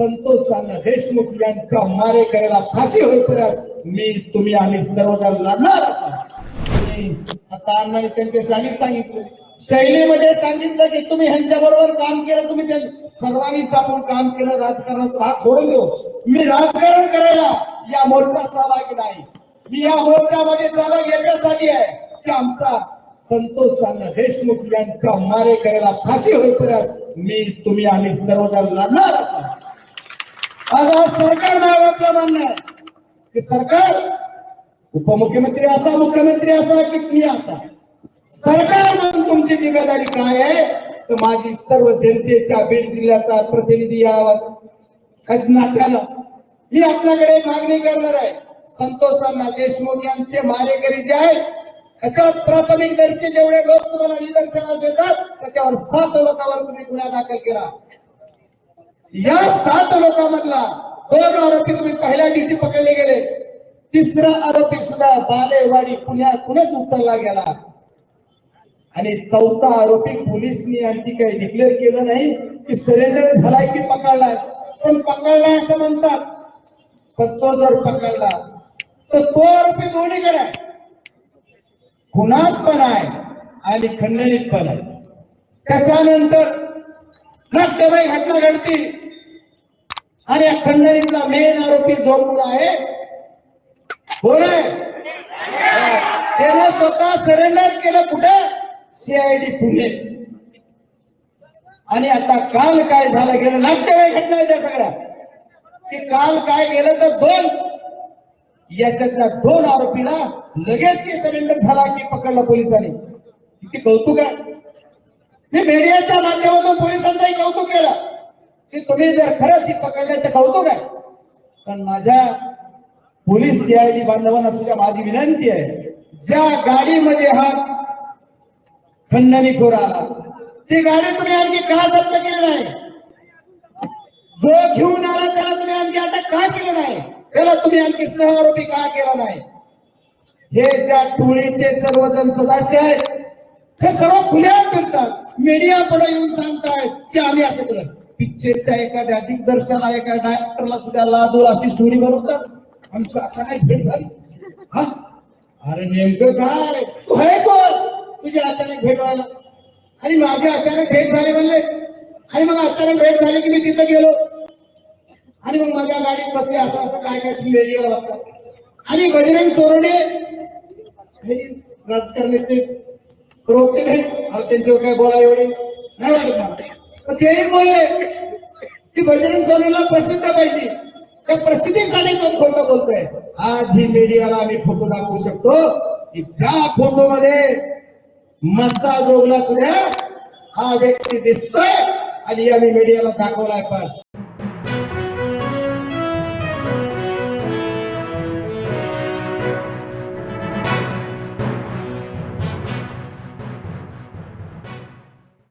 संतोष देशमुख यांच्या मारेकऱ्याला फाशी होईपर्यंत मी तुम्ही आम्ही सर्वजण लढणार आणि आता अण्णांनी त्यांचे शैलीत सांगितलं. शैलीमध्ये सांगितलं की तुम्ही ह्यांच्या बरोबर काम केलं तुम्ही सर्वांनीच आपण काम केलं राजकारणाचा हात सोडून देऊ. मी राजकारण करायला या मोर्चा सहभागी नाही. मी या मोर्चामध्ये सहभाग याच्यासाठी आहे की आमचा संतोष देशमुख यांचा मारे करायला फाशी होईपर्यंत मी तुम्ही आम्ही सर्वजण लढणार आहोत. आज आज सरकार नावाचं म्हणणं आहे. की सरकार उपमुख्यमंत्री असा मुख्यमंत्री असा की तुम्ही असा. सरकार म्हणून तुमची जिम्मेदारी काय आहे? तर माझी सर्व जनतेच्या बीड जिल्ह्याचा प्रतिनिधी या नात्यानं मी आपल्याकडे मागणी करणार आहे. संतोषांना देशमुख यांचे मारेकरी जे आहेत त्याच्यावर प्राथमिक दर्शी जेवढे लोक तुम्हाला निदर्शनास येतात त्याच्यावर सात लोकांवर तुम्ही गुन्हा दाखल केला या सात लोकांमधला दोन आरोपी तुम्ही पहिल्या दिवशी पकडले गेले. तिसरा आरोपी सुद्धा बालेवाडी पुण्यातूनच उचलला गेला. आणि चौथा आरोपी पोलिसनी आणखी काही डिक्लेअर केलं नाही की सरेंडर झालाय की पकडलाय. पण पकडलाय असं म्हणतात. पण तो जर पकडला तर तो आरोपी दोन्हीकडे आहे. खुनात पण आहे आणि खंडणीत पण आहे. त्याच्यानंतर नाट्यमय घटना घडती. आणि या खंडणीतला मेन आरोपी जो आहे? कोण आहे? त्यानं स्वतः सरेंडर केलं कुठे? सीआयडी पुणे. आणि आता काल काय झालं? गेलं नाट्यमय घटना आहे त्या सगळ्या. की काल काय गेलं तर दोन. याच्यातल्या दोन आरोपीला लगेच की सरेंडर झाला की पकडला पोलिसांनी. किती कौतुक आहे. मी मीडियाच्या माध्यमातून पोलिसांचाही कौतुक केलं. की तुम्ही जर खरंच ही पकडले तर कौतुक आहे. पण माझ्या पोलीस सीआयडी बांधवांना सुद्धा माझी विनंती आहे ज्या गाडीमध्ये हा खंडणीखोर आला ती गाडी तुम्ही आणखी का जप्त केली नाही? जो घेऊन आला त्याला तुम्ही आणखी अटक का केलं नाही? त्याला तुम्ही आणखी सहआरोपी का केला नाही? हे ज्या टोळीचे सर्वजण सदस्य आहेत हे सर्व खुल्या फिरतात. मीडिया पुढे येऊन सांगतायत की आम्ही असं केलं पिक्चरच्या एखाद्या दिग्दर्शनाला एका डायरेक्टरला सुद्धा लाजूल अशी स्टोरी बनवतात आमची अचानक भेट झाली? हा? अरे नेमकं काय तू आहे कोण तुझी अचानक भेट व्हायला. आणि माझी अचानक भेट झाली म्हणले. आणि मग अचानक भेट झाली की मी तिथं गेलो. आणि मग माझ्या गाडीत बसले असं असं काय काय तुम्ही रेडिओला वाटतात आणि बजरंग सोरडे राजकारणी ते रोखते नाही त्यांच्यावर काय बोला एवढे नाही वाटत मला. तेही बोलले की बजरंग सोरेला प्रसिद्ध पाहिजे. त्या प्रसिद्धीसाठी तो फोटो बोलतोय. आज ही मीडियाला आम्ही फोटो दाखवू शकतो. की ज्या फोटो मध्ये मज्जा जोगला सुद्धा हा व्यक्ती दिसतोय आणि आम्ही मीडियाला दाखवलाय पण.